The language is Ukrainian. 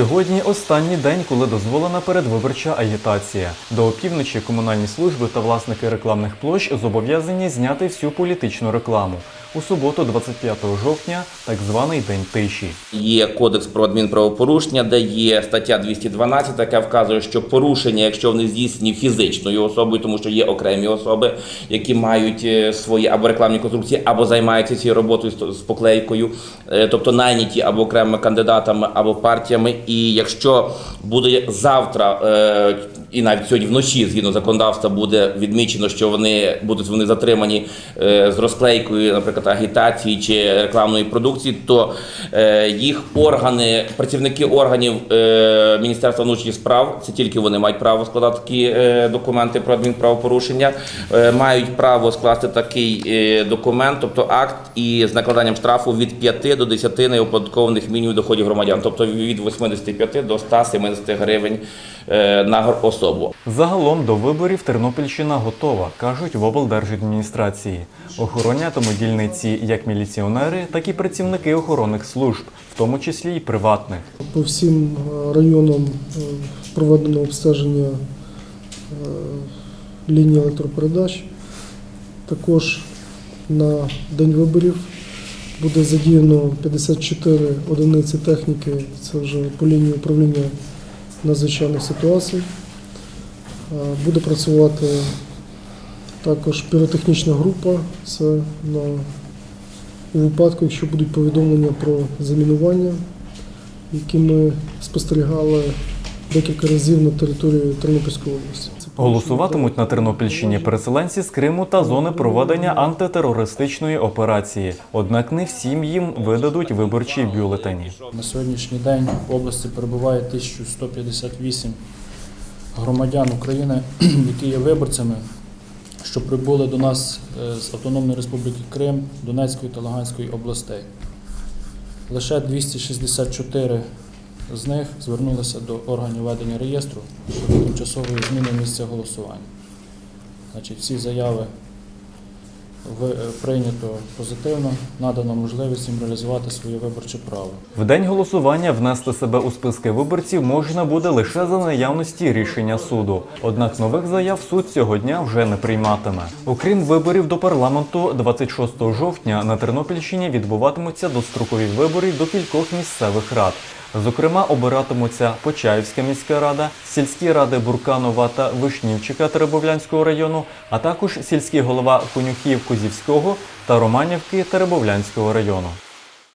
Сьогодні останній день, коли дозволена передвиборча агітація. До опівночі комунальні служби та власники рекламних площ зобов'язані зняти всю політичну рекламу. У суботу, 25 жовтня, так званий день тиші. Є кодекс про адмінправопорушення, де є стаття 212, яка вказує, що порушення, якщо вони здійснені фізичною особою, тому що є окремі особи, які мають е, свої або рекламні конструкції, або займаються цією роботою з- поклейкою, е, тобто найняті або окремими кандидатами, або партіями. І якщо буде завтра е, і навіть сьогодні вночі, згідно законодавства, буде відмічено, що вони будуть вони затримані е, з розклейкою, наприклад, агітації чи рекламної продукції, то е, їх органи, працівники органів е, Міністерства внутрішніх справ, це тільки вони мають право складати такі документи про адмінправопорушення, мають право скласти такий документ, тобто акт і з накладанням штрафу від 5 до 10 неоподаткованих мінімумів доходів громадян, тобто від 85 до 170 гривень на особу. Загалом до виборів Тернопільщина готова, кажуть в облдержадміністрації. Охоронятимуть дільниці як міліціонери, так і працівники охоронних служб, в тому числі й приватних. По всім е, районам е, проведено обстеження е, лінії електропередач. Також на день виборів буде задіяно 54 одиниці техніки. Це вже по лінії управління надзвичайних ситуацій. Е, Буде працювати також піротехнічна група. Це на у випадку, якщо будуть повідомлення про замінування, які ми спостерігали декілька разів на території Тернопільської області. Голосуватимуть на Тернопільщині переселенці з Криму та зони проведення антитерористичної операції. Однак не всім їм видадуть виборчі бюлетені. На сьогоднішній день в області перебуває 1158 громадян України, які є виборцями, що прибули до нас е, з Автономної Республіки Крим, Донецької та Луганської областей. Лише 264 з них звернулися до органів ведення реєстру щодо тимчасової зміни місця голосування. Значить, всі заяви ви- прийнято позитивно, надано можливість їм реалізувати своє виборче право. В день голосування внести себе у списки виборців можна буде лише за наявності рішення суду. Однак нових заяв суд цього дня вже не прийматиме. Окрім виборів до парламенту, 26 жовтня на Тернопільщині відбуватимуться дострокові вибори до кількох місцевих рад. Зокрема, обиратимуться Почаївська міська рада, сільські ради Бурканова та Вишнівчика Теребовлянського району, а також сільський голова Конюхів Козівського та Романівки Теребовлянського району.